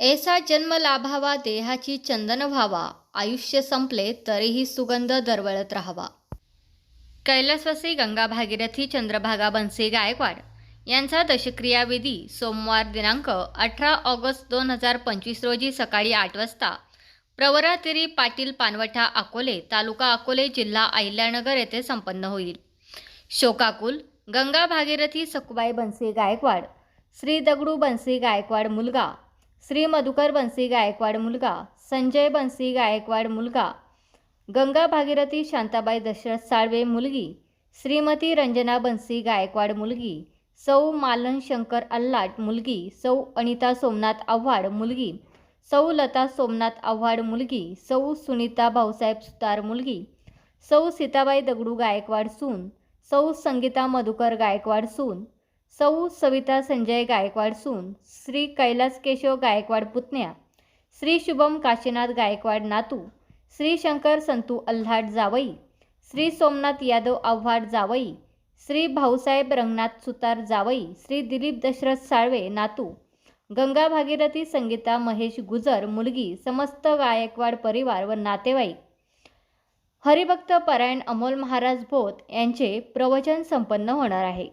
ऐसा जन्म लाभावा देहाची चंदन व्हावा आयुष्य संपले तरीही सुगंध दरवळत राहावा. कैलासवासी गंगा भागीरथी चंद्रभागा बनसे गायकवाड यांचा दशक्रियाविधी सोमवार दिनांक अठरा ऑगस्ट दोन हजार पंचवीस रोजी सकाळी आठ वाजता प्रवरातिरी पाटील पानवठा अकोले तालुका अकोले जिल्हा अहिल्यानगर येथे संपन्न होईल. शोकाकुल गंगा भागीरथी सकुबाई बनसे गायकवाड श्री दगडू बनसे गायकवाड मुलगा श्री मधुकर बनसी गायकवाड मुलगा संजय बनसी गायकवाड मुलगा गंगा भागीरथी शांताबाई दशरथ साळवे मुलगी श्रीमती रंजना बनसी गायकवाड मुलगी सौ मालन शंकर अल्लाट मुलगी सौ अनिता सोमनाथ आव्हाड मुलगी सौ लता सोमनाथ आव्हाड मुलगी सौ सुनीता भाऊसाहेब सुतार मुलगी सौ सीताबाई दगडू गायकवाड सून सौ संगीता मधुकर गायकवाड सून सौ सविता संजय गायकवाड सून श्री कैलास केशव गायकवाड पुतण्या श्री शुभम काशीनाथ गायकवाड नातू श्री शंकर संतू अल्हाट जावई श्री सोमनाथ यादव आव्हाड जावई श्री भाऊसाहेब रंगनाथ सुतार जावई श्री दिलीप दशरथ साळवे नातू गंगा भागीरथी संगीता महेश गुजर मुलगी समस्त गायकवाड परिवार व नातेवाईक. हरिभक्त परायण अमोल महाराज भोत यांचे प्रवचन संपन्न होणार आहे.